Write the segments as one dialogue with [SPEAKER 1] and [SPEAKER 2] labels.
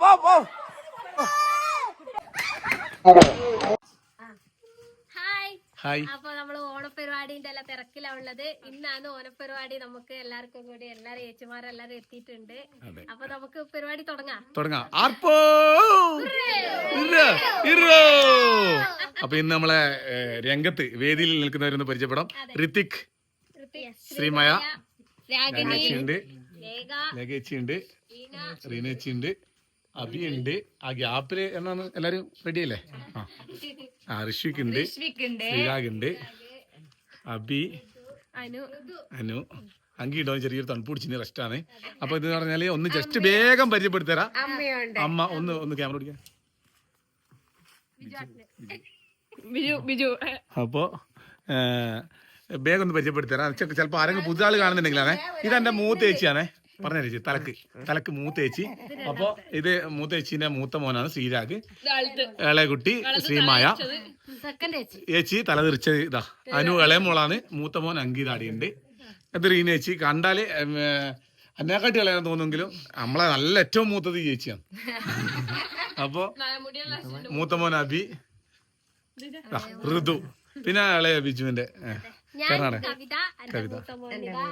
[SPEAKER 1] പോ പോ
[SPEAKER 2] ഹായ്. അപ്പൊ നമ്മൾ ഓണപരിപാടിന്റെ എല്ലാം തിരക്കിലാ ഉള്ളത് ഇന്നാണ് ഓണപരിപാടി. നമുക്ക് എല്ലാവർക്കും കൂടി എല്ലാരും ഏച്ചുമാരെല്ലാരും എത്തിയിട്ടുണ്ട്. അപ്പൊ നമുക്ക് പരിപാടി തുടങ്ങാം.
[SPEAKER 1] തുടങ്ങാം. ആർപ്പോ. അപ്പൊ ഇന്ന് നമ്മളെ രംഗത്ത് വേദിയിൽ നിൽക്കുന്നവരൊന്ന് പരിചയപ്പെടാം. ഋത്തിക് ശ്രീമയ
[SPEAKER 2] രാഗിണി.
[SPEAKER 1] ഉണ്ട്
[SPEAKER 2] ലേഖ
[SPEAKER 1] ഉണ്ട്
[SPEAKER 2] ഈന
[SPEAKER 1] റീനേച്ചി ഉണ്ട് അബി ഉണ്ട് ആ ഗ്യാപ്പിൽ എന്നാണ് എല്ലാരും റെഡി അല്ലേ? ആ. ഋഷിക്ക് ഉണ്ട് ശ്രീരാഗ് ഉണ്ട് അബി
[SPEAKER 2] അനു.
[SPEAKER 1] അനു. അങ്കി ഇടോ ചെറിയൊരു തണുപ്പ് പിടിച്ചിന് റെസ്റ്റ് ആണ്. അപ്പൊ ഇത് പറഞ്ഞാൽ ഒന്ന് ജസ്റ്റ് വേഗം പരിചയപ്പെടുത്തരാ അമ്മ ഒന്ന് ഒന്ന് ക്യാമറ പിടിക്കാൻ
[SPEAKER 2] ബിജു
[SPEAKER 1] അപ്പോ ഏ, വേഗം ഒന്ന് പരിചയപ്പെടുത്തരാം ചിലപ്പോ ആരെങ്കിലും പുതിയ ആൾ കാണുന്നുണ്ടെങ്കിലാണേ. ഇതെന്റെ മൂത്ത ചേച്ചിയാണേ പറഞ്ഞ ചേച്ചി തലക്ക്. തലക്ക് മൂത്ത ചേച്ചി അപ്പൊ ഇത് മൂത്ത ചേച്ചിന്റെ മൂത്ത മോനാണ് ശ്രീരാഗ്. ഇളയകുട്ടി ശ്രീമായ.
[SPEAKER 2] ചേച്ചി
[SPEAKER 1] തല തിരിച്ച ഇതാ. അനു ഇളയ മോളാണ്. മൂത്ത മോൻ അങ്കിതാടിയുണ്ട്. അത് റീന ചേച്ചി കണ്ടാൽ എന്നെക്കാട്ടി ഇളയാൻ തോന്നുമെങ്കിലും നമ്മളെ നല്ല ഏറ്റവും മൂത്തത് ചേച്ചിയാണ്. അപ്പൊ മൂത്ത മോൻ അബി. ഋതു. പിന്നെ ഇളയ ബിജുവിന്റെ
[SPEAKER 2] ഞാൻ കവിത എന്റെ മൂത്ത മോനിതാ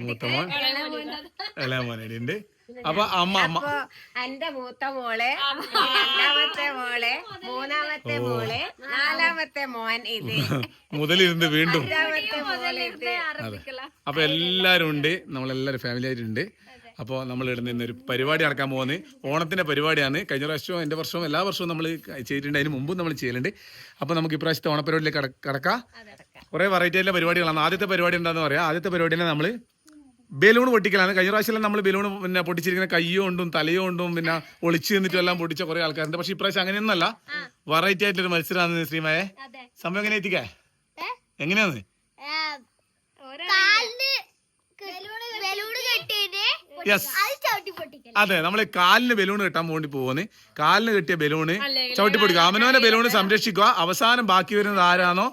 [SPEAKER 1] മൂത്ത മോൻ ഇളയ മോനടി ഉണ്ട് അപ്പൊ അമ്മ അമ്മ.
[SPEAKER 3] അപ്പൊ എന്റെ മൂത്ത മോളെ രണ്ടാമത്തെ മോളെ മൂന്നാമത്തെ മോളെ നാലാമത്തെ മോൻ ഇത്.
[SPEAKER 1] മുതലിരുന്ന് വീണ്ടും. അപ്പൊ എല്ലാരും ഉണ്ട്. നമ്മളെല്ലാരും ഫാമിലി ആയിട്ടുണ്ട്. അപ്പോൾ നമ്മൾ ഇടുന്ന ഇന്നൊരു പരിപാടി നടക്കാൻ പോകുന്നത്. ഓണത്തിന്റെ പരിപാടിയാണ്. കഴിഞ്ഞ പ്രാവശ്യവും എന്റെ വർഷവും എല്ലാ വർഷവും നമ്മൾ ചെയ്തിട്ടുണ്ട്. അതിന് മുമ്പും നമ്മൾ ചെയ്യലുണ്ട്. അപ്പോൾ നമുക്ക് ഇപ്രാവശ്യത്തെ ഓണപരിപാടിയിലേക്ക് കട- കടക്കാം. കുറേ വെറൈറ്റി ആയിട്ടുള്ള പരിപാടികളാണ്. ആദ്യത്തെ പരിപാടി എന്താണെന്ന് പറയാം. ആദ്യത്തെ പരിപാടിയിൽ നമ്മൾ ബലൂൺ പൊട്ടിക്കലാണ്. കഴിഞ്ഞ പ്രാവശ്യം നമ്മൾ ബലൂൺ പിന്നെ പൊട്ടിച്ചിരിക്കുന്ന തലയോ കൊണ്ടും പിന്നെ ഒളിച്ച് നിന്നിട്ടും എല്ലാം പൊട്ടിച്ച കുറേ ആൾക്കാരുണ്ട്. പക്ഷേ ഇപ്രാവശ്യം അങ്ങനെയൊന്നല്ല വെറൈറ്റി ആയിട്ടൊരു മത്സരമാണ് ശ്രീമയെ. സംഭവം എങ്ങനെ എത്തിക്കേ? എങ്ങനെയാന്ന്? യെസ് അതെ നമ്മൾ കാലിന് ബലൂൺ കെട്ടാൻ വേണ്ടി പോകുന്നത് കാലിന് കെട്ടിയ ബലൂണ് ചവിട്ടി പൊടിക്കുക ബലൂണ് സംരക്ഷിക്കുക. അവസാനം ബാക്കി വരുന്നത് ആരാണോ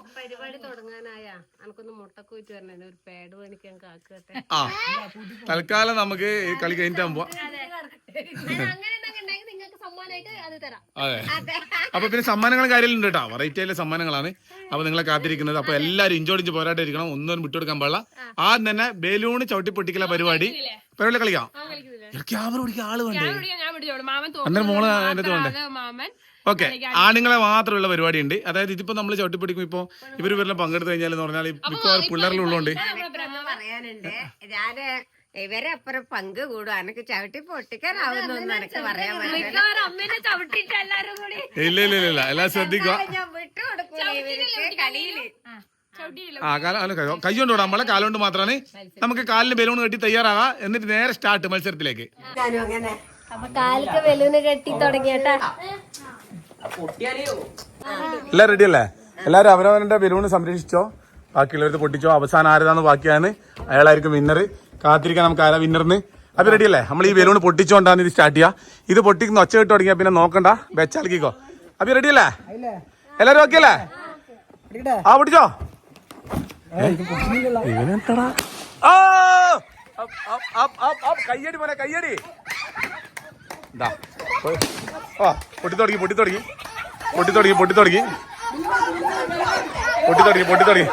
[SPEAKER 3] എനിക്കൊന്ന് മുട്ടക്കൂറ്റ് വരണേ. ഒരു കാക്കട്ടെ.
[SPEAKER 1] ആ തൽക്കാലം നമുക്ക് ഈ കളി കഴിഞ്ഞിട്ടാകുമ്പോ
[SPEAKER 2] അങ്ങനെ ഉണ്ടെങ്കിൽ നിങ്ങൾക്ക് സമ്മാനമായിട്ട് അത് തരാം.
[SPEAKER 1] അതെ. അപ്പൊ പിന്നെ സമ്മാനങ്ങളും കാര്യങ്ങളുണ്ട് കേട്ടോ. വെറൈറ്റി ആയിട്ടുള്ള സമ്മാനങ്ങളാണ്. അപ്പൊ നിങ്ങളെ കാത്തിരിക്കുന്നത്. അപ്പൊ എല്ലാരും ഇഞ്ചോടിഞ്ച് പോരാട്ടിരിക്കണം ഒന്നും വിട്ടുകൊടുക്കാൻ പാടില്ല. ആദ്യം തന്നെ ബലൂണ് ചവിട്ടി പൊട്ടിക്കല പരിപാടി. പരിപാടി കളിക്കാം. ക്യാമറ പിടിക്കാൻ ആൾ വേണ്ടേ?
[SPEAKER 2] ഞാൻ പിടിച്ചോളൂ. മാമൻ
[SPEAKER 1] അന്നേരം മോൾ അതിന്റെ വേണ്ടേ
[SPEAKER 2] മാമൻ.
[SPEAKER 1] ഓക്കെ ആണുങ്ങളെ മാത്രമുള്ള പരിപാടി ഉണ്ട് അതായത് ഇതിപ്പോ നമ്മൾ ചവിട്ടിപ്പിടിക്കും ഇപ്പൊ ഇവർ ഇവരെല്ലാം പങ്കെടുത്തു കഴിഞ്ഞാൽ എന്ന് പറഞ്ഞാൽ മിക്കവാറും പിള്ളേരിലുള്ളതുകൊണ്ട്
[SPEAKER 3] പറയാനുണ്ട്. ഞാൻ ഇവരെ അപ്പുറം പങ്ക് കൂടും. എനക്ക് ചവിട്ടി പൊട്ടിക്കാനാവുന്നൊന്നും എനക്ക് പറയാൻ പറ്റില്ല
[SPEAKER 2] അമ്മേനെ ചവിട്ടിട്ട് എല്ലാരും കൂടി
[SPEAKER 1] ഇല്ല ഇല്ല ഇല്ല എല്ലാം ശ്രദ്ധിക്കുക.
[SPEAKER 3] ഞാൻ വിട്ടു കൊടുക്കൂല ഇവർക്ക് കളിയിൽ.
[SPEAKER 1] ആ കാല അല്ല, കൈ- കൈ കൊണ്ട് വിടാം. നമ്മളെ കാലുകൊണ്ട് മാത്രമാണ് നമുക്ക് കാലിന് ബലൂൺ കെട്ടി തയ്യാറാകാം എന്നിട്ട് നേരെ സ്റ്റാർട്ട് മത്സരത്തിലേക്ക്.
[SPEAKER 2] കാലിക്ക് ബലൂൺ കെട്ടി തുടങ്ങിയട്ടാ.
[SPEAKER 1] എല്ലാം റെഡി അല്ലേ? എല്ലാരും അവനവനന്റെ ബലൂണ് സംരക്ഷിച്ചോ? ബാക്കിയുള്ളവർ പൊട്ടിച്ചോ? അവസാനം ആരതാന്ന് ബാക്കിയാണ്. അയാളായിരിക്കും വിന്നർ കാത്തിരിക്കാൻ നമുക്ക് ആരാ വിന്നറിന് അത് റെഡി അല്ലേ? നമ്മൾ ഈ ബലൂൺ പൊട്ടിച്ചോണ്ടാണ് ഇത് സ്റ്റാർട്ട് ചെയ്യാ. ഇത് പൊട്ടിക്കുന്ന ഒച്ച കിട്ട് തുടങ്ങിയ പിന്നെ നോക്കണ്ട. വെച്ചാലിക്കോ അപ്പൊ റെഡി അല്ലേ? എല്ലാരും ഓക്കെ അല്ലേ? ആ പൊട്ടിച്ചോ? ആ! കയ്യടി മോനെ കയ്യടി. ഇതാ. ആ പൊട്ടിത്തൊടങ്ങി പൊട്ടിത്തൊടങ്ങി പൊട്ടിത്തൊടങ്ങി പൊട്ടിത്തൊടങ്ങി പൊട്ടിത്തൊടങ്ങി പൊട്ടിത്തൊടങ്ങി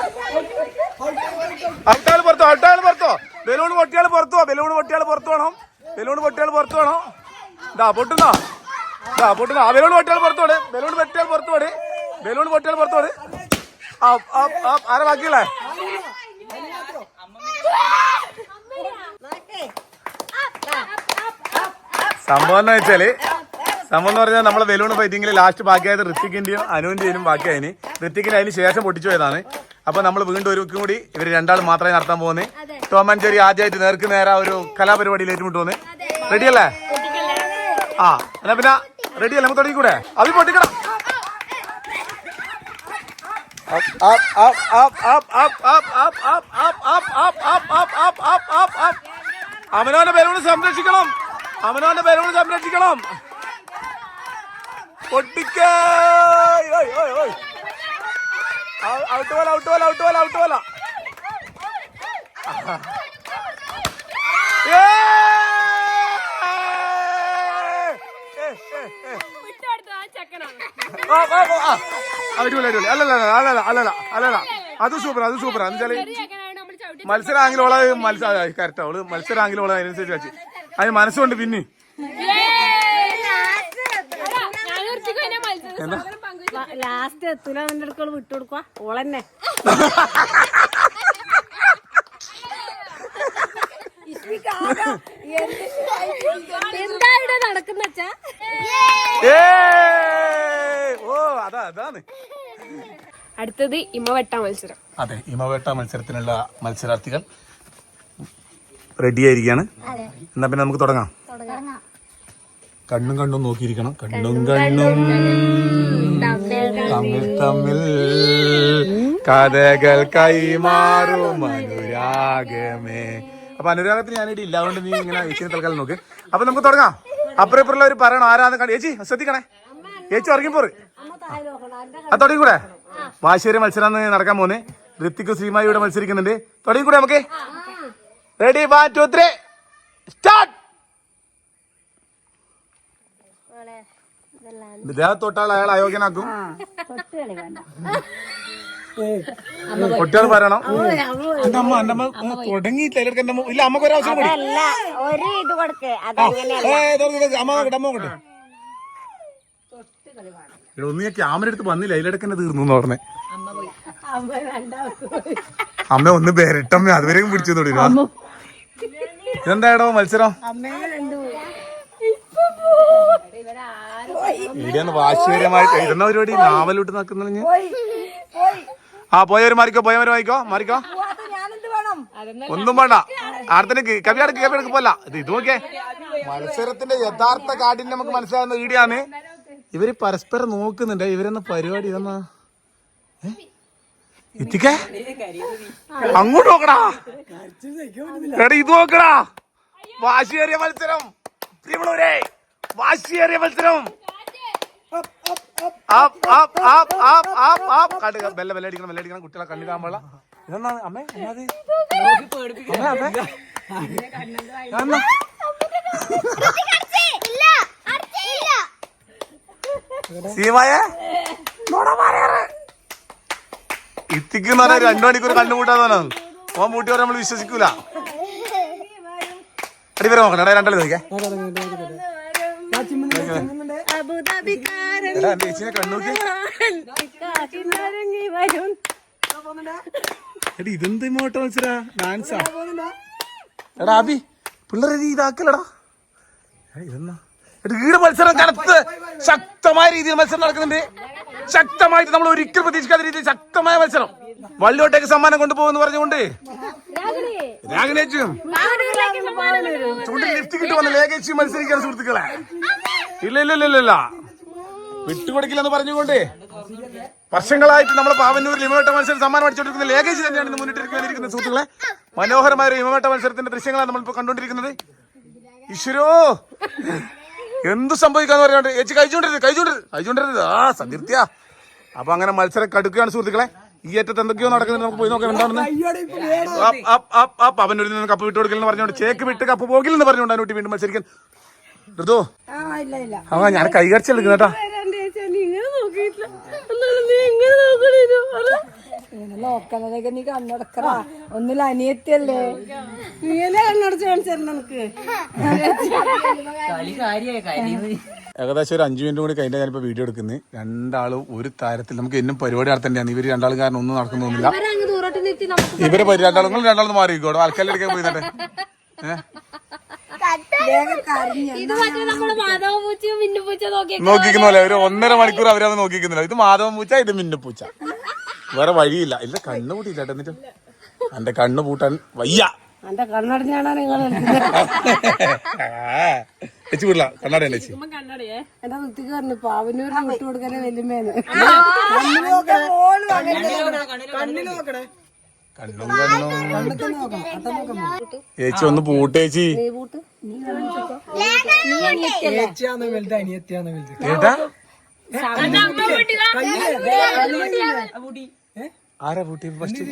[SPEAKER 1] ഔട്ടാൾ പുറത്തോ ഔട്ടാൾ പുറത്തോ? ബലൂൺ പൊട്ടിയാൽ പുറത്തോ? ബലൂൺ പൊട്ടിയാൽ പുറത്തു വേണം. ബലൂൺ പൊട്ടിയാൽ പുറത്തു വേണം. ഇതാ പൊട്ടുന്നോ? ഇതാ പൊട്ടുന്നോ? ആ ബലൂൺ പൊട്ടിയാൽ പുറത്തോട് ബലൂൺ പൊട്ടിയാൽ പുറത്തോട് ബലൂൺ പൊട്ടിയാൽ പുറത്തോട് ആ ആരാ ബാക്കിയല്ലേ സംഭവം എന്ന് വെച്ചാൽ സംഭവം എന്ന് പറഞ്ഞാൽ നമ്മളെ ബലൂൺ ഫൈറ്റിംഗിൽ ലാസ്റ്റ് ബാക്കിയായത് ഋത്തിക്കിന്റെയും അനുവിന്റെയും ബാക്കിയായിന് ഋത്തിക്കിന് അതിന് ശേഷം പൊട്ടിച്ചു പോയതാണ് അപ്പൊ നമ്മൾ വീണ്ടും ഒരു കൂടി ഇവർ രണ്ടാൾ മാത്രമേ നടത്താൻ പോകുന്നത് ടോം ആൻഡ് ജെറി ആദ്യമായിട്ട് നേർക്ക് നേരെ ഒരു കലാപരിപാടിയിൽ ഏറ്റുമുട്ടുന്നു റെഡി അല്ലേ ആ എന്നാ പിന്നെ റെഡി അല്ലേ നമുക്ക് തുടങ്ങിക്കൂടെ അത് പൊട്ടിക്കണം. അവനവന്റെ ബലൂണ് സംരക്ഷിക്കണം അമനോന്റെ ബലൂണ് സംരക്ഷിക്കണം പൊട്ടിക്കേ. ഔട്ട് ഔട്ട് ഔട്ട് ഔട്ട് അത് സൂപ്പർ അത് സൂപ്പർ എന്നുവെച്ചാൽ
[SPEAKER 2] ചെക്കനാണ്
[SPEAKER 1] മത്സര കറക്റ്റ് അവൾ മത്സരാങ്കിലും ഓളെ അതിനനുസരിച്ച് വെച്ച് അതിന് മനസ്സുകൊണ്ട് പിന്നെ
[SPEAKER 2] ഞാൻ നിർത്തിക്കോ എന്നെ മത്സരം സാധനം പങ്കുവെച്ചു
[SPEAKER 3] ലാസ്റ്റ് എത്തൂല നിന്റെ അടുക്കള വിട്ടുകൊടുക്കുക ഓളന്നെ.
[SPEAKER 2] എന്താ ഇവിടെ നടക്കുന്ന വെച്ചാ
[SPEAKER 1] ഏയ്! ഓ അതാ അതാണ്.
[SPEAKER 2] അടുത്തത് ഇമവെട്ട മത്സരം.
[SPEAKER 1] അതെ ഇമവെട്ട മത്സരത്തിനുള്ള മത്സരാർത്ഥികൾ റെഡി ആയിരിക്കാണ് എന്നാ പിന്നെ നമുക്ക് തുടങ്ങാം. കണ്ണും കണ്ണും നോക്കിയിരിക്കണം. കണ്ണും. കണ്ണും. തമ്മിൽ തമ്മിൽ കഥകൾ കൈമാറും അനുരാഗമേ. അപ്പൊ അനുരാഗത്തിന് ഞാനിവിടെ ഇല്ല. അതുകൊണ്ട് നീ ഇങ്ങനെ ചേച്ചിനെ തൽക്കാലം നോക്ക്. അപ്പൊ നമുക്ക് തുടങ്ങാം. അപ്പുറം ഇപ്പുറമുള്ളവർ പറയണം. ആരാന്ന് കണ്ടു ചേച്ചി ശ്രദ്ധിക്കണേ. ചേച്ചി ഉറങ്ങിപ്പോറ് ആ തുടങ്ങിക്കൂടെ? വാശേരി മത്സരം നടക്കാൻ പോന്നെ. ഋത്തിക്കു ശ്രീമായി ഇവിടെ മത്സരിക്കുന്നുണ്ട്. തുടങ്ങിക്കൂടെ നമുക്ക്? Ready one two three start ദേഹത്തൊട്ടാൽ അയാൾ അയോഗ്യനാക്കും. കുട്ടികൾ പറയണം എന്റെ അമ്മ എന്റെ അമ്മ തുടങ്ങിയിട്ടില്ല. എന്റെ അമ്മ ഇല്ല അമ്മയ്ക്ക് ഒരു അവസരം കൂടി. അമ്മ അമ്മ ഒന്ന് ഞാൻ ക്യാമറ എടുത്ത് വന്നില്ല. അതിലിടക്ക് തന്നെ തീർന്നു എന്ന് പറഞ്ഞേ. അമ്മ ഒന്ന് ബെരട്ടമ്മ അതുവരെയും പിടിച്ചു തുടങ്ങി ഇതെന്താടോ മത്സരം? ഇവിടെയാണ് വാശിപരമായിട്ട് ഇടുന്ന പരിപാടി നാവലോട്ട് നിൽക്കുന്ന ആ പോയവര് മാറിക്കോ പോയവര് വായിക്കോ മാറിക്കോ. ഒന്നും വേണ്ട. ആർത്തനക്ക് കവി കവിയാടക്ക് പോല? ഇത് ഇത് നോക്കേ മത്സരത്തിന്റെ യഥാർത്ഥ കാഠിന്യം നമുക്ക് മനസ്സിലാകുന്ന ഈടിയാണ് ഇവർ പരസ്പരം നോക്കുന്നുണ്ട്. ഇവരെന്ന പരിപാടി ഇതെന്നാ? ഇത്തിക്കേ. അങ്ങോട്ട് നോക്കടാ. എടാ ഇത് നോക്കടാ. വാശിയേറിയ മത്സരം. പ്രിയമുള്ളവരെ. വാശിയേറിയ മത്സരം. കണ്ട് ബെല്ല ബെല്ല അടിക്കണം ബെല്ല അടിക്കണം കുട്ടികളെ കണ്ണിടാൻ പാടില്ല ഇതെന്നാണ് അമ്മേ? സീമായേ നോടാ മാറിയാറ് ഇത്തിക്ക് എന്ന് പറഞ്ഞാൽ രണ്ടു മണിക്കൂർ കണ്ണുകൂട്ടാന്നാണ് ഓൻ മൂട്ടി പറയാൻ നമ്മൾ വിശ്വസിക്കൂല അടി വരെ നോക്കട്ടെ രണ്ടാളി നോക്കിയേ എന്റെ ചേച്ചിനെ കണ്ണൂക്കി എടി ഇതെന്ത് മോട്ട മത്സരാ? ഡാൻസാ എടാ അബി പിള്ളേരെ ഇതാക്കലടാ എടാ, ഇതെന്നാ എടാ, ഈട് മത്സരം കനത്ത്. ശക്തമായ രീതിയിൽ മത്സരം നടക്കുന്നുണ്ട്. ശക്തമായിട്ട് നമ്മൾ ഒരിക്കലും പ്രതീക്ഷിക്കാത്ത രീതിയിൽ ശക്തമായ മത്സരം. വള്ളിയോട്ടേക്ക് സമ്മാനം കൊണ്ടുപോകുന്നു പറഞ്ഞുകൊണ്ട്. രാഗനേച്ചും ചൂണ്ടിൽ ലിഫ്റ്റ് കിട്ടുമെന്ന് ലേഖേച്ചി മത്സരിക്കാൻ സുഹൃത്തുക്കളെ. ഇല്ല ഇല്ല ഇല്ല ഇല്ല വിട്ടുകൊടുക്കില്ലെന്ന് പറഞ്ഞുകൊണ്ട് വർഷങ്ങളായിട്ട് നമ്മുടെ പാവന്നൂരിൽ ഇമവേട്ട മത്സരം സമ്മാനം അടിച്ചുകൊണ്ടിരിക്കുന്ന ലേഖേജ് തന്നെയാണ് ഇന്ന് മുന്നിട്ടിരിക്കുന്ന സുഹൃത്തുക്കളെ. മനോഹരമായ ഒരു ഇമവേട്ട മത്സരത്തിന്റെ ദൃശ്യങ്ങളാണ് നമ്മളിപ്പോ കണ്ടുകൊണ്ടിരിക്കുന്നത്. ഈശ്വരോ എന്ത് സംഭവിക്കാന്ന് പറയാണ്ട്. ചേച്ചി കഴിച്ചുകൊണ്ടിരുന്നത് കഴിച്ചുകൊണ്ടിരുന്നത് കഴിച്ചുകൊണ്ടിരുന്നത് ആ സതീർത്യ അപ്പൊ അങ്ങനെ മത്സരം കടുക്കുകയാണ് സുഹൃത്തുക്കളെ. ഈ ഏറ്റത്ത് എന്തൊക്കെയോ നടക്കുന്നത് നമുക്ക് പോയി നോക്കാം എന്താണെന്ന്. നിന്ന് കപ്പ് വിട്ട് കൊടുക്കലെന്ന് പറഞ്ഞുകൊണ്ട് ചേക്ക് വിട്ട് കപ്പ് പോകില്ലെന്ന് പറഞ്ഞുകൊണ്ട് അനുട്ടി വീണ്ടും മത്സരിക്കാൻ ഋതു. ആ ഞാൻ കൈകറിച്ച് എടുക്കുന്ന കേട്ടാ.
[SPEAKER 3] നോക്കണതൊക്കെ നീ കണ്ണടക്കറ ഒന്നില്ല അനിയത്തിയല്ലേ? നീയല്ലേ കണ്ണടച്ച് കാണിച്ചു നമുക്ക്
[SPEAKER 1] ഏകദേശം ഒരു അഞ്ചു മിനിറ്റ് കൂടി കഴിഞ്ഞാൽ ഞാനിപ്പോ വീഡിയോ എടുക്കുന്നത് രണ്ടാളും ഒരു താരത്തിൽ നമുക്ക് എന്നും പരിപാടി നടത്തേണ്ടതാണ് ഇവർ രണ്ടാളും കാരണം ഒന്നും നടക്കുന്നൊന്നുമില്ല
[SPEAKER 2] ഇവർ ദൂരോട്ട് നിർത്തി നമുക്ക്
[SPEAKER 1] ഇവരെ പരി- രണ്ടാളും രണ്ടാളും മാറിക്കോടോ ആൾക്കാരിലെടുക്കാൻ പോയി തന്നെ ഏഹ്
[SPEAKER 2] ഇത് മറ്റേ നമ്മൾ മാധവ പൂച്ചയും മിന്നു പൂച്ച നോക്കി
[SPEAKER 1] നോക്കിക്കുന്ന പോലെ ഒരു ഒന്നര മണിക്കൂർ അവരത് നോക്കിക്കുന്നില്ല ഇത് മാധവം പൂച്ച ഇത് മിന്നുപൂച്ച. വേറെ വഴിയില്ല. ഇല്ല കണ്ണു പൂട്ടിയില്ല കേട്ടോ എന്നിട്ടും. എന്റെ കണ്ണ് പൂട്ടാൻ വയ്യ.
[SPEAKER 3] എന്റെ കണ്ണടഞ്ഞാണോ നിങ്ങൾ?
[SPEAKER 1] വെച്ച് വിടില്ല കണ്ണാടി എന്റെ ചേച്ചി
[SPEAKER 2] കണ്ണടയേ.
[SPEAKER 3] എന്റെ വൃത്തിക്ക് പറഞ്ഞു പാവനൂരിന് വിട്ടു കൊടുക്കാനേ വെല്ലുമേന്ന്
[SPEAKER 1] കണ്ണും കണ്ണും ചേച്ചി ഒന്ന് പൂട്ടേച്ചി ഏട്ടാ ആരാ പൂട്ടി? ഫസ്റ്റ്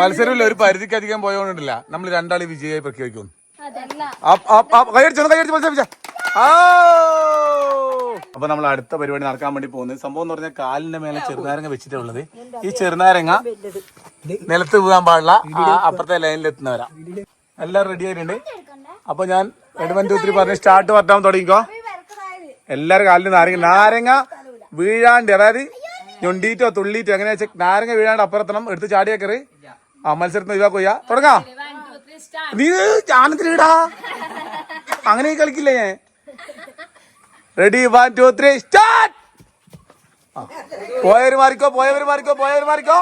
[SPEAKER 1] മത്സരമില്ല ഒരു പരിധിക്ക് അധികം പോയോണ്ടില്ല നമ്മൾ രണ്ടാളി വിജയായി പ്രഖ്യാപിക്കും അപ്പ്. കൈയടിച്ച് കൈയടിച്ച് നമ്മൾ അടുത്ത പരിപാടി നടക്കാൻ വേണ്ടി പോകുന്നത്. സംഭവം എന്ന് പറഞ്ഞാൽ കാലിന്റെ മേലെ ചെറുനാരങ്ങ വെച്ചിട്ടുള്ളത് ഈ ചെറുനാരങ്ങ നിലത്ത് വീഴാൻ പാടില്ല. അപ്പുറത്തെ ലൈനിൽ എത്തുന്നവരാ. എല്ലാം റെഡി ആയിട്ടുണ്ട്. അപ്പൊ ഞാൻ റെഡിമെന്റ് ഒത്തിരി പറഞ്ഞ് സ്റ്റാർട്ട് വർത്താൻ തുടങ്ങിക്കോ എല്ലാരും കാലിൽ നാരങ്ങ നാരങ്ങ വീഴാണ്ട് അതായത് ഞൊണ്ടീറ്റോ തുള്ളീറ്റോ എങ്ങനെ വെച്ചാൽ നാരങ്ങ വീഴാണ്ട് അപ്പുറത്തണം എടുത്ത് ചാടിയേക്കറി ആ മത്സരത്തിന് ഒഴിവാക്കുക തുടങ്ങാ. നീ ചാനത്തിലിടാ അങ്ങനെ കളിക്കില്ലേ ഞാൻ? Ready one two three start പോയവര് മാറിക്കോ പോയവര് മാറിക്കോ പോയവര് മാറിക്കോ.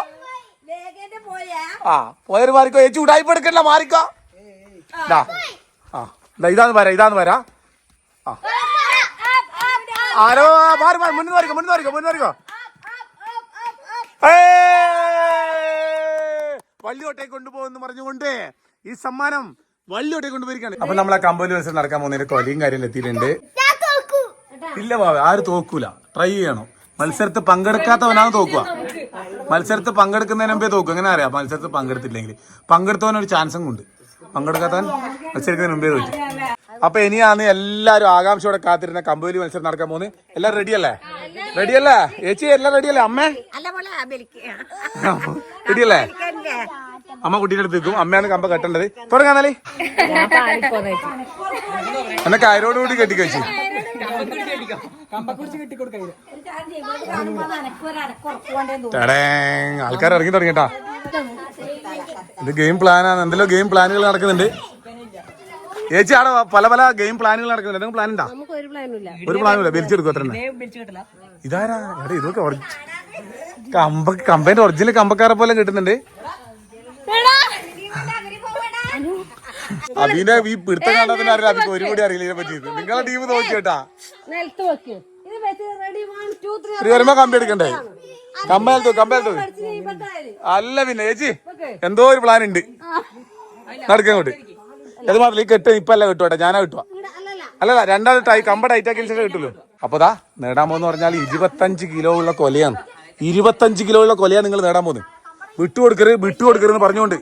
[SPEAKER 1] ആ പോയവര് മാറിക്കോ. ഏച്ചി ഉടായ്പ എടുക്കണ്ട മാറിക്കോ. ആ ഇതാന്ന് വരാ ഇതാന്ന് വരാ. ആ. ആരോ മാറി മാറി മുന്നിൽ വരക്കോ മുന്നിൽ വരക്കോ മുന്നിൽ വരക്കോ വള്ളിയോട്ടെ കൊണ്ടുപോകുന്നു പറഞ്ഞുകൊണ്ട് ഈ സമ്മാനം വള്ളിയോട്ടെ കൊണ്ടുപോയിരിക്കാണ് അപ്പൊ നമ്മളെ ആ കമ്പോലി മത്സരം നടക്കാൻ പോകുന്നതിന് കൊലയും കാര്യം എത്തിയിട്ടുണ്ട്. ഇല്ല ബാബ ആര് തോക്കൂല. ട്രൈ ചെയ്യണം. മത്സരത്തിൽ പങ്കെടുക്കാത്തവനാണ് തോക്കുക. മത്സരത്തിൽ പങ്കെടുക്കുന്നതിന് മുമ്പേ തോക്കും. എങ്ങനെ അറിയാം? മത്സരത്തിൽ പങ്കെടുത്തില്ലെങ്കിൽ. പങ്കെടുത്തവനൊരു ചാൻസും ഉണ്ട്. പങ്കെടുക്കാത്തവൻ മത്സരിക്കുന്നതിന് മുമ്പേ ചോദിച്ചു അപ്പൊ ഇനിയാണ് എല്ലാരും ആകാംക്ഷയോടെ കാത്തിരുന്ന കമ്പോലി മത്സരം നടക്കാൻ പോകുന്നത്. എല്ലാരും റെഡിയല്ലേ റെഡിയല്ലേ ചേച്ചി എല്ലാം റെഡിയല്ലേ അമ്മേ? റെഡിയല്ലേ അമ്മ കുട്ടീന്റെ അടുത്ത് നിൽക്കും. അമ്മയാണ് കമ്പ കെട്ടേണ്ടത്. തുടങ്ങാന്നാലേ എന്നെ കയറോടുകൂടി കെട്ടിക്കഴിച്ചു ആൾക്കാർ ഇറങ്ങി തുടങ്ങിട്ടാ. ഇത് ഗെയിം പ്ലാനാണ് എന്തെല്ലോ ഗെയിം പ്ലാനുകൾ നടക്കുന്നുണ്ട്. ചേച്ചി അവിടെ പല പല ഗെയിം പ്ലാനുകൾ നടക്കുന്നുണ്ട്. എന്തെങ്കിലും പ്ലാൻ ഉണ്ടോ?
[SPEAKER 3] നമുക്ക് ഒരു പ്ലാനും ഇല്ല
[SPEAKER 1] വലിച്ചെടുക്കും അത്ര ഇതാരാ? എടാ ഇതൊക്കെ കമ്പ കമ്പേന്റെ ഒറിജിനൽ കമ്പക്കാരെ പോലെ കിട്ടുന്നുണ്ട്. അതിനെ ഈ പിടുത്തം കണ്ടതിന് അറിയില്ല അതിന് ഒരു കൂടി അറിയില്ല ഇതിനെ പറ്റി നിങ്ങളെ ടീം തോക്കി കേട്ടാ
[SPEAKER 3] നിലത്ത് വെക്ക്.
[SPEAKER 1] വരുമ്പോ കമ്പി എടുക്കണ്ടേ? കമ്പേൽ തൂ അല്ല പിന്നെ ചേച്ചി എന്തോ ഒരു പ്ലാൻ ഉണ്ട്. നടക്കങ്ങോട്ട് അത് മാത്രമല്ല ഈ കെട്ട് ഇപ്പൊ അല്ല കിട്ടുവാട്ടെ ഞാനാ കിട്ടുക അല്ലല്ല രണ്ടാമത് ടൈ കമ്പ ടൈറ്റ് ആക്കി ശേഷം കിട്ടുള്ളൂ. അപ്പൊ ദാ നേടാൻ പോകുന്ന പറഞ്ഞാൽ ഇരുപത്തഞ്ച് കിലോ ഉള്ള കൊലയാണ്. ഇരുപത്തഞ്ച് കിലോ ഉള്ള കൊലയാണ് നിങ്ങൾ നേടാൻ പോകുന്നത്. വിട്ടുകൊടുക്കരുത് വിട്ടുകൊടുക്കരുത് പറഞ്ഞുകൊണ്ട്.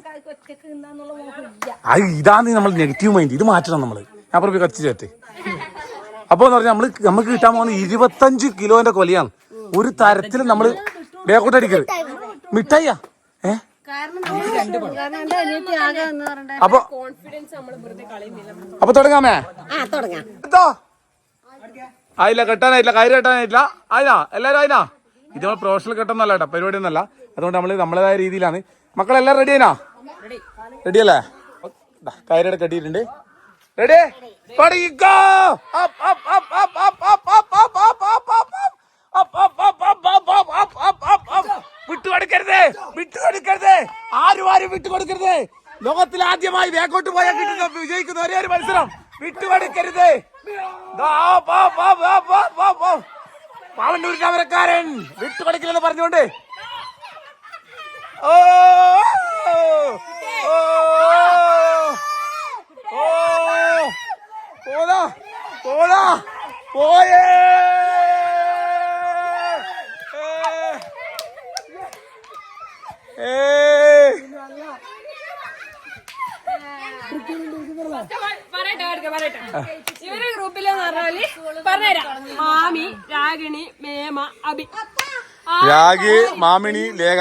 [SPEAKER 1] ആ ഇതാണ് നമ്മൾ നെഗറ്റീവ് മൈൻഡ്. ഇത് മാറ്റണം നമ്മൾ ഞാൻ പറഞ്ഞു കത്തിച്ച് ചേട്ടേ അപ്പൊ എന്ന് പറഞ്ഞാൽ നമ്മൾ നമുക്ക് കിട്ടാൻ പോകുന്ന ഇരുപത്തഞ്ച് കിലോന്റെ കൊലയാണ്. ഒരു തരത്തിൽ നമ്മൾ ബേക്കോട്ടടിക്കരുത് മിഠായിയാ? ഏ? അപ്പൊ അപ്പൊ തുടങ്ങാമേ
[SPEAKER 3] ആ തുടങ്ങാം.
[SPEAKER 1] എത്തോ ആയില്ല കെട്ടാനായില്ല കയറ് കെട്ടാനായില്ല. ആയിനാ? എല്ലാരും ആയിനാ? ഇത് നമ്മൾ പ്രൊഫഷണൽ കെട്ടൊന്നല്ല കേട്ടോ പരിപാടി ഒന്നല്ല അതുകൊണ്ട് നമ്മൾ നമ്മളേതായ രീതിയിലാണ്. മക്കളെല്ലാം റെഡി ആയിനാ? റെഡി അല്ലേ? കയറയുടെ കെട്ടിയിട്ടുണ്ട് റെഡി പഠിക്കോ വിട്ടുകൊടുക്കരുത് വിട്ടുകൊടുക്കരുത് ആരും ആരും വിട്ടുകൊടുക്കരുത് ലോകത്തിൽ ആദ്യമായി ബാക്കോട്ട് പോയാൽ കിട്ടുന്ന വിജയിക്കുന്ന ഒരേ ഒരു മത്സരം വിട്ടുകൊടുക്കരുത് ദാ, പോ, പോ, പോ, പോ, പോ, പോ. പാവന്നൂർ സമരക്കാരൻ വിട്ടുകൊടുക്കില്ലെന്ന് പറഞ്ഞുകൊണ്ട് ഓ ഓ പോതാ പോതാ പോയേ
[SPEAKER 4] ഇവരെ ഗ്രൂപ്പിലെന്ന് പറഞ്ഞാൽ പറഞ്ഞുതരാം മാമി രാഗിണി മേമ അബി
[SPEAKER 1] രാഗി മാമിണി ലേഖ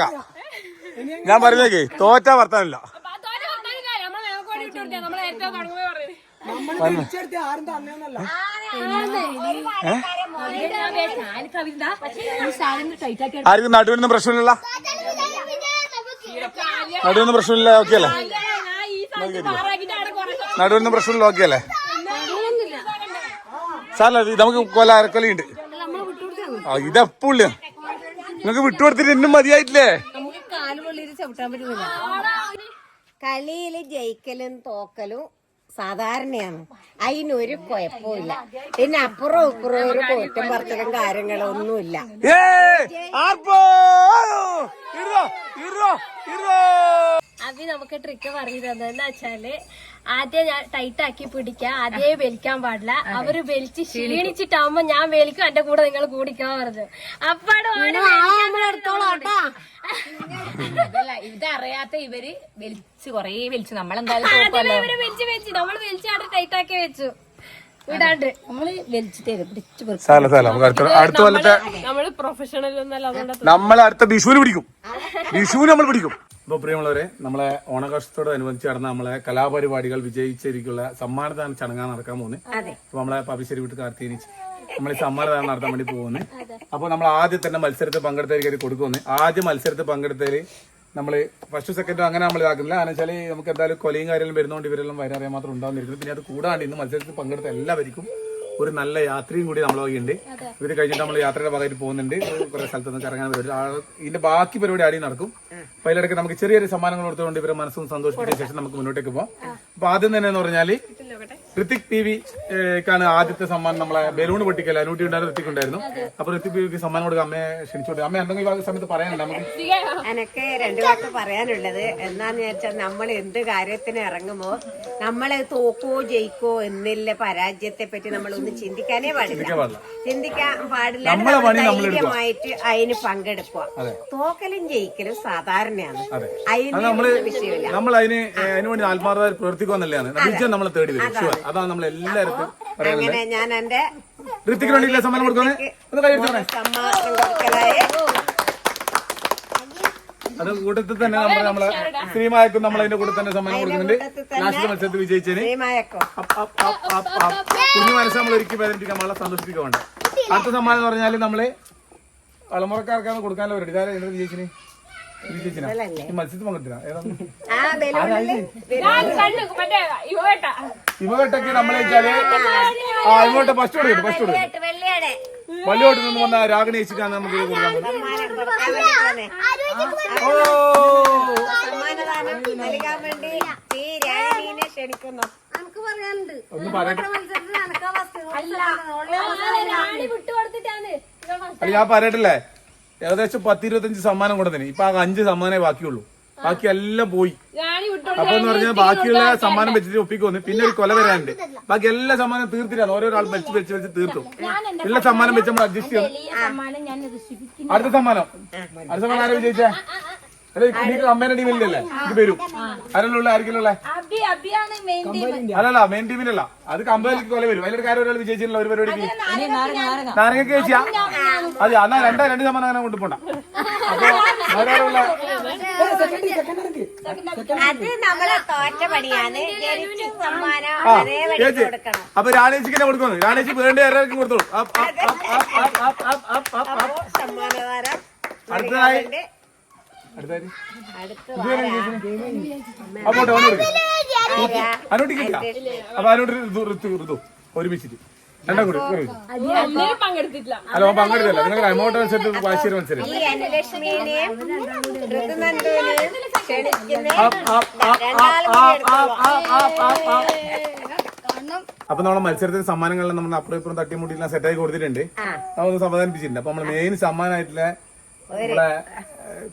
[SPEAKER 1] ഞാൻ പറഞ്ഞേക്കേ തോറ്റ വർത്താനില്ല.
[SPEAKER 4] നമ്മളെ ഏറ്റവും.
[SPEAKER 1] ആർക്കും നടുവിനൊന്നും പ്രശ്നമില്ല നടുവിനൊന്നും പ്രശ്നമില്ല ഓക്കെ അല്ലേ നടുവിനൊന്നും പ്രശ്നമില്ല ഓക്കെ അല്ലേ സാറല്ല ഇത് നമുക്ക് കൊല അരക്കൊലയുണ്ട്. ഇതെപ്പുള്ള. നിങ്ങൾക്ക് വിട്ടുകൊടുത്തിട്ട് ഇന്നും മതിയായിട്ടില്ലേ?
[SPEAKER 3] നമുക്ക് കാൽ പൊള്ളിയിട്ട് ചവിട്ടാൻ പറ്റുന്നില്ല. കളിയിൽ ജയിക്കലും തോക്കലും സാധാരണയാണ്. അതിനൊരു കുഴപ്പമില്ല പിന്നെ അപ്പുറവും ഇപ്പുറവും ഒരു കോറ്റം പറത്തലും കാര്യങ്ങളും ഒന്നുമില്ല.
[SPEAKER 2] അഭി നമുക്ക് ട്രിക്ക് പറഞ്ഞു തന്നെന്ന് വെച്ചാൽ ആദ്യം ഞാൻ ടൈറ്റ് ആക്കി പിടിക്കാം. ആദ്യമേ വലിക്കാൻ പാടില്ല. അവർ വലിച്ച് ക്ഷീണിച്ചിട്ടാവുമ്പോ ഞാൻ വലിക്കും എന്റെ കൂടെ നിങ്ങൾ കൂടിക്കാൻ പറഞ്ഞു. അപ്പാട്
[SPEAKER 4] അതല്ല ഇതറിയാത്ത ഇവർ വലിച്ച് കൊറേ വലിച്ചു. നമ്മളെന്തായാലും
[SPEAKER 2] ഇവർ വലിച്ച് വലിച്ചു. നമ്മൾ വലിച്ച് അവിടെ ടൈറ്റ് ആക്കി വെച്ചു.
[SPEAKER 1] നമ്മൾ
[SPEAKER 4] നമ്മൾ പ്രൊഫഷണൽ ഒന്നല്ല അതുകൊണ്ട്
[SPEAKER 1] നമ്മൾ അടുത്ത ബിഷുവിന് പിടിക്കും. ബിഷുവിന് നമ്മൾ പിടിക്കും. ഇപ്പൊ പ്രിയമുള്ളവരെ നമ്മളെ ഓണാഘോഷത്തോടനുബന്ധിച്ച് നടന്ന നമ്മളെ കലാപരിപാടികൾ വിജയിച്ചിരിക്കുള്ള സമ്മാനദാന ചടങ്ങാണ് നടക്കാൻ പോകുന്നത്. അപ്പൊ നമ്മളെ പവിശ്ശേരി വീട്ടിൽ കാർത്തികനിച്ച് നമ്മൾ ഈ സമ്മാനദാനം നടത്താൻ വേണ്ടി പോകുന്നത്. അപ്പൊ നമ്മൾ ആദ്യം തന്നെ മത്സരത്തിൽ പങ്കെടുത്തവർക്ക് കൊടുക്കുന്നത് ആദ്യം മത്സരത്തിൽ പങ്കെടുത്തതിൽ നമ്മൾ ഫസ്റ്റ് സെക്കൻഡും അങ്ങനെ നമ്മൾ ഇതാക്കുന്നില്ല. കാരണം വെച്ചാൽ നമുക്ക് എന്തായാലും കൊലയും കാര്യങ്ങളും വരുന്നതുകൊണ്ട് ഇവരെല്ലാം വരാറിയാൻ മാത്രം ഉണ്ടാകുന്നിരിക്കുന്നു പിന്നെ അത് കൂടാണ്ട് ഇന്ന് മത്സരത്തിൽ പങ്കെടുത്ത എല്ലാവർക്കും ഒരു നല്ല യാത്രയും കൂടി നമ്മളെ ഉണ്ട് ഇത് കഴിഞ്ഞിട്ട് നമ്മൾ യാത്രയുടെ ഭാഗമായിട്ട് പോകുന്നുണ്ട്. കുറെ സ്ഥലത്ത് നിന്ന് കറങ്ങാൻ പരിപാടി ഇതിന്റെ ബാക്കി പരിപാടി ആടി നടക്കും. അപ്പൊ അതിലിടയ്ക്ക് നമുക്ക് ചെറിയൊരു സമ്മാനങ്ങൾ കൊടുത്തുകൊണ്ട് ഇവരെ മനസ്സും സന്തോഷിപ്പിച്ച ശേഷം നമുക്ക് മുന്നോട്ടേക്ക് പോകാം അപ്പൊ ആദ്യം തന്നെ എന്ന് പറഞ്ഞാൽ ഋത്തിക് പി വി ക്കാണ് ആദ്യത്തെ സമ്മാനം നമ്മളെ ബലൂൺ പൊട്ടിക്കൽ അനൂട്ടി ഉണ്ടായിരുന്നു ഋത്തിക് ഉണ്ടായിരുന്നു. അപ്പൊ ഋത്തിക് പി വിക്ക് സമ്മാനം കൊടുക്കുക അമ്മയെ ക്ഷണിച്ചോട്ടെ അമ്മ എന്തെങ്കിലും ഈ സമയത്ത് പറയാനുണ്ട് നമുക്ക്
[SPEAKER 3] എനിക്ക് രണ്ടു വാക്ക് പറയാനുള്ളത്. എന്നാന്ന് വെച്ചാൽ നമ്മൾ എന്ത് കാര്യത്തിന് ഇറങ്ങുമോ നമ്മളെ തോക്കോ ജയിക്കോ എന്നില്ല പരാജയത്തെ പറ്റി നമ്മൾ ഒന്നും ചിന്തിക്കാനേ പാടില്ല. ചിന്തിക്കാൻ പാടില്ല. ധൈര്യമായിട്ട് അതിന് പങ്കെടുക്കുക. തോക്കലും ജയിക്കലും സാധാരണയാണ്.
[SPEAKER 1] അതെ. അത്
[SPEAKER 3] അതിന് വിഷയമില്ല.
[SPEAKER 1] നമ്മൾ അതിന് അതിനുവേണ്ടി അതിന് വേണ്ടി ആത്മാർത്ഥമായി പ്രവർത്തിക്കുക എന്നല്ലേ നമ്മൾ നമ്മളെ തേടി വരും. അതാണ് നമ്മൾ എല്ലാവർക്കും
[SPEAKER 3] അങ്ങനെ ഞാൻ എന്റെ
[SPEAKER 1] ഋത്തിക്ക് വേണ്ടിയില്ല സമ്മാനം കൊടുക്കുന്നത് ഒന്ന് കൈ അടിച്ചോണേ
[SPEAKER 3] സമ്മാനം കൊടുക്കലായി
[SPEAKER 1] അത് കൂട്ടത്തിൽ തന്നെ നമ്മൾ നമ്മളെ ശ്രീമായക്കും നമ്മൾ അതിന്റെ കൂടെ തന്നെ സമ്മാനം കൊടുക്കുന്നുണ്ട്. ലാസ്റ്റ് മത്സരത്തിൽ വിജയിച്ചതിന്.
[SPEAKER 3] ശ്രീമായക്കോ.
[SPEAKER 1] Up up up up up. കുഞ്ഞു മനസ്സ് നമ്മൾ ഒരുക്കി വേദനിപ്പിക്കാൻ നമ്മളെ സന്തോഷിപ്പിക്കുന്നുണ്ട് അടുത്ത സമ്മാനം എന്ന് പറഞ്ഞാൽ നമ്മൾ വളമുറക്കാർക്കാണ് കൊടുക്കാനുള്ള ഒരു ഇതാരെ ഇതിന്റെ വിജയിച്ചിന് വിജയിച്ചിനാ ഈ മത്സരത്തിൽ പങ്കെടുത്തില്ല ഏതാണ് ഇവകെട്ടൊക്കെ നമ്മൾ ആ ഇങ്ങോട്ട് ഫസ്റ്റ് കൊടുക്കും ഫസ്റ്റ് കൊടുക്കും പള്ളിയോട്ട് നിന്ന് വന്ന രാഗിണി വെച്ചിട്ടാണ് നമുക്ക് ഇത്
[SPEAKER 2] കൊടുക്കാം.
[SPEAKER 1] ഒന്ന് പറയട്ടെ. ഞാൻ പറയട്ടില്ലേ? ഏകദേശം പത്തിരുപത്തഞ്ച് സമ്മാനം കൊടുത്തേ ഇപ്പൊ അഞ്ച് സമ്മാനേ ബാക്കിയുള്ളൂ. ബാക്കി എല്ലാം പോയി. അപ്പൊ എന്ന് പറഞ്ഞാൽ ബാക്കിയുള്ള സമ്മാനം വെച്ചിട്ട് ഒപ്പിക്കൊന്ന് പിന്നെ ഒരു കൊല വരാനുണ്ട് ബാക്കി എല്ലാ സമ്മാനം തീർത്തില്ല ഓരോരാൾ വെച്ച് വെച്ച് വെച്ച് തീർത്തു. എല്ലാ സമ്മാനം വെച്ച് നമ്മൾ അഡ്ജസ്റ്റ് ചെയ്യും അടുത്ത സമ്മാനം. അടുത്ത സമ്മാനം ആരും വിജയിച്ചേ? അല്ലെ നിങ്ങൾക്ക് അമ്മേന്റെ ടീമിലല്ലേ ഇത് വരും. ആരെല്ലാം ആയിരിക്കലുള്ള
[SPEAKER 4] അബി അബിയാണ് മെയിൻ ടീം
[SPEAKER 1] അല്ലല്ല മെയിൻ ടീമിലല്ല അത് കമ്പനിക്ക് കൊല വരും. അതിലൊരു കാര്യം ഒരാൾ വിജയിച്ചില്ല ഒരു പരിപാടിക്ക്. നാരങ്ങ കേസിയാ? അതെ എന്നാ രണ്ടാ രണ്ട് സമ്മാനം അങ്ങനെ കൊണ്ടുപോണ്ട. അപ്പൊ
[SPEAKER 3] അത് നമ്മളെ തോറ്റ പണിയാണ് ജനിച്ച സമ്മാനം അതേപടി കൊടുക്കണം
[SPEAKER 1] അപ്പൊ രാണേച്ചിക്ക് കൊടുക്കുന്നു രാണേച്ചി വേണ്ട എല്ലാവർക്കും കൊടുത്തോളൂ up, up, up, up, up, up, up, up, up.
[SPEAKER 3] അപ്പോ സമ്മാനദാനം
[SPEAKER 1] അടുത്തതായി
[SPEAKER 3] വേണ്ടി
[SPEAKER 1] അടുത്തായി
[SPEAKER 3] അടുത്ത്
[SPEAKER 1] അങ്ങോട്ട് കൊടുക്ക്
[SPEAKER 3] ആരാ?
[SPEAKER 1] കിട്ടാ അപ്പൊ അനുട്ടി ഋതു ഋതു ഋതു ഒരുമിച്ചിട്ട് രണ്ടാ കൂടി. പങ്കെടുത്തില്ല. ഹലോ പങ്കെടുത്തില്ല നിങ്ങൾ എമൗണ്ട് അനുസരിച്ച്
[SPEAKER 3] വാശിയിൽ മനസ്സിലായി ധനലക്ഷ്മിയെയും ഋതുനന്ദനെയും
[SPEAKER 1] അപ്പൊ നമ്മളെ മത്സരത്തിന് സമ്മാനങ്ങളെല്ലാം നമ്മൾ അപ്പുറം ഇപ്പുറം തട്ടിമുട്ടിയെല്ലാം സെറ്റായി കൊടുത്തിട്ടുണ്ട്. നമ്മളൊന്ന് സമാധാനിപ്പിച്ചിട്ടുണ്ട്. അപ്പൊ നമ്മൾ മെയിൻ സമ്മാനമായിട്ടുള്ള നമ്മളെ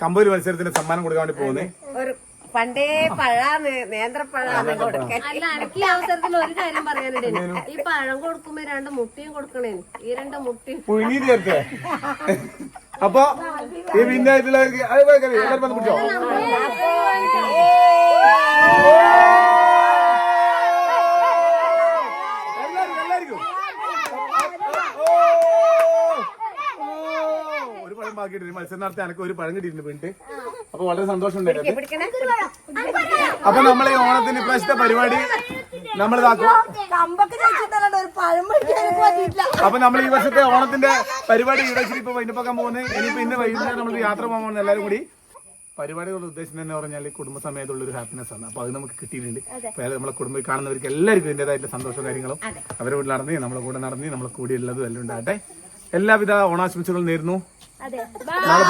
[SPEAKER 1] കമ്പൂരി മത്സരത്തിന്റെ സമ്മാനം കൊടുക്കാൻ വേണ്ടി പോകുന്നത്
[SPEAKER 3] പണ്ടേ പഴാന്ന് നേന്ത്രപ്പഴാന്ന് കൊടുക്കാൻ
[SPEAKER 2] അല്ല എനിക്ക് ഈ അവസരത്തിൽ ഒരു കാര്യം പറയാനുണ്ട്. ഈ പഴം കൊടുക്കുമ്പോ രണ്ട് മുട്ടിയും കൊടുക്കണേ. ഈ രണ്ട് മുട്ടിയും.
[SPEAKER 1] പുഴുങ്ങി ചേർത്ത് അപ്പൊ ഈ വിന്നായിട്ടുള്ളവർക്ക് അത് എല്ലാവരും വന്ന് പിടിച്ചോ. ഒരു പഴം ബാക്കിയിട്ടുണ്ട് മത്സരം നടത്തി അനക്ക് ഒരു പഴം കിട്ടിയിട്ടുണ്ട് വീണിട്ട് അപ്പൊ വളരെ സന്തോഷം ഉണ്ടായിരുന്നു
[SPEAKER 3] പിടിക്കണേ
[SPEAKER 1] അപ്പൊ നമ്മളെ ഓണത്തിന് ഇപ്രാവശ്യത്തെ പരിപാടി നമ്മൾ അപ്പൊ നമ്മൾ ഈ വർഷത്തെ ഓണത്തിന്റെ പരിപാടി ഇവിടെ ഇപ്പൊ വൈകിട്ടൊക്കെ പോകുന്നത്. ഇനി പിന്നെ വൈകുന്നേരം നമ്മൾ യാത്ര പോകാൻ പോകുന്നത് എല്ലാവരും കൂടി. പരിപാടികളുടെ ഉദ്ദേശം തന്നെ പറഞ്ഞാൽ കുടുംബസമയത്തുള്ള ഒരു ഹാപ്പിനെസ് ആണ്. അപ്പൊ അത് നമുക്ക് കിട്ടിയിട്ടുണ്ട്. അതായത് അത് നമ്മളെ കുടുംബം കാണുന്നവർക്ക് എല്ലാവർക്കും ഇതിന്റേതായിട്ടുള്ള സന്തോഷവും കാര്യങ്ങളും അവരെ വീട്ടിൽ നടന്നി നമ്മളെ കൂടെ നടന്നി നമ്മളെ കൂടി ഉള്ളതും എല്ലാം ഉണ്ടാകട്ടെ. എല്ലാവിധ ഓണാശംസകളും നേരുന്നു. നാളെ